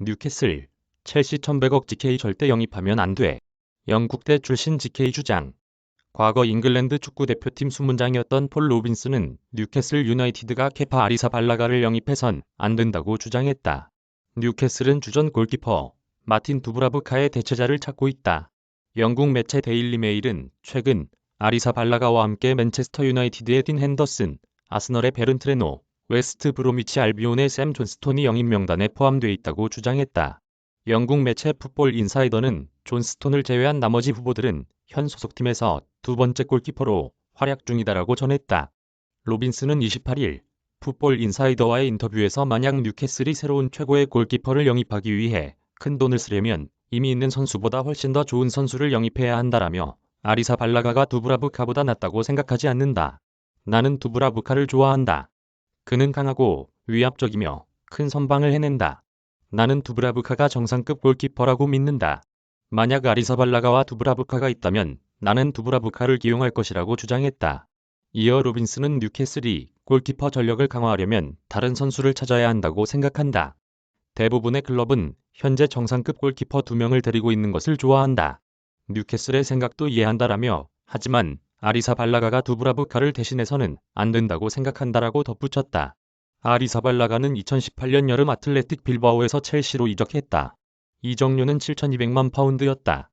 뉴캐슬, 첼시 1100억 GK 절대 영입하면 안 돼. 영국대 출신 GK 주장. 과거 잉글랜드 축구대표팀 수문장이었던 폴 로빈스는 뉴캐슬 유나이티드가 케파 아리사 발라가를 영입해선 안 된다고 주장했다. 뉴캐슬은 주전 골키퍼 마틴 두브라브카의 대체자를 찾고 있다. 영국 매체 데일리 메일은 최근 아리사 발라가와 함께 맨체스터 유나이티드의 딘 핸더슨, 아스널의 베른 트레노, 웨스트 브로미치 알비온의 샘 존스톤이 영입 명단에 포함돼 있다고 주장했다. 영국 매체 풋볼 인사이더는 존스톤을 제외한 나머지 후보들은 현 소속팀에서 두 번째 골키퍼로 활약 중이다라고 전했다. 로빈스는 28일 풋볼 인사이더와의 인터뷰에서 만약 뉴캐슬이 새로운 최고의 골키퍼를 영입하기 위해 큰 돈을 쓰려면 이미 있는 선수보다 훨씬 더 좋은 선수를 영입해야 한다라며 아리사 발라가가 두브라부카보다 낫다고 생각하지 않는다. 나는 두브라부카를 좋아한다. 그는 강하고 위압적이며 큰 선방을 해낸다. 나는 두브라부카가 정상급 골키퍼라고 믿는다. 만약 아리사발라가와 두브라부카가 있다면 나는 두브라부카를 기용할 것이라고 주장했다. 이어 로빈스는 뉴캐슬이 골키퍼 전력을 강화하려면 다른 선수를 찾아야 한다고 생각한다. 대부분의 클럽은 현재 정상급 골키퍼 2명을 데리고 있는 것을 좋아한다. 뉴캐슬의 생각도 이해한다라며 하지만 아리사발라가가 두브라부카를 대신해서는 안 된다고 생각한다라고 덧붙였다. 아리사발라가는 2018년 여름 아틀레틱 빌바오에서 첼시로 이적했다. 이적료는 7,200만 파운드였다.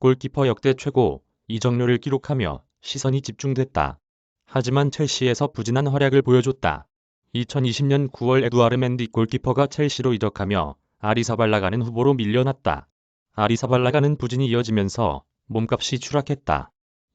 골키퍼 역대 최고 이적료를 기록하며 시선이 집중됐다. 하지만 첼시에서 부진한 활약을 보여줬다. 2020년 9월 에두아르 맨디 골키퍼가 첼시로 이적하며 아리사발라가는 후보로 밀려났다. 아리사발라가는 부진이 이어지면서 몸값이 추락했다.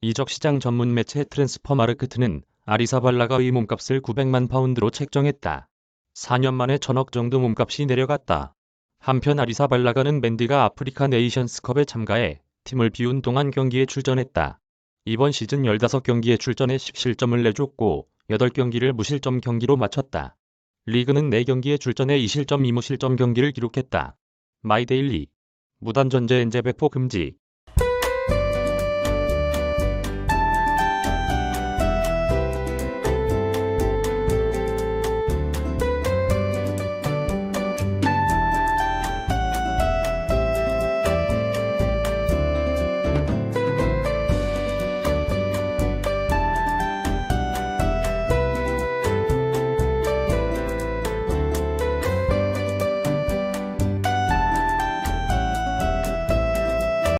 이적 시장 전문 매체 트랜스퍼 마르크트는 아리사발라가의 몸값을 900만 파운드로 책정했다. 4년 만에 천억 정도 몸값이 내려갔다. 한편 아리사발라가는 맨디가 아프리카 네이션스컵에 참가해 팀을 비운 동안 경기에 출전했다. 이번 시즌 15경기에 출전해 10실점을 내줬고 8경기를 무실점 경기로 마쳤다. 리그는 4경기에 출전해 2실점 2무실점 경기를 기록했다. 마이데일리 무단 전제 엔제 배포 금지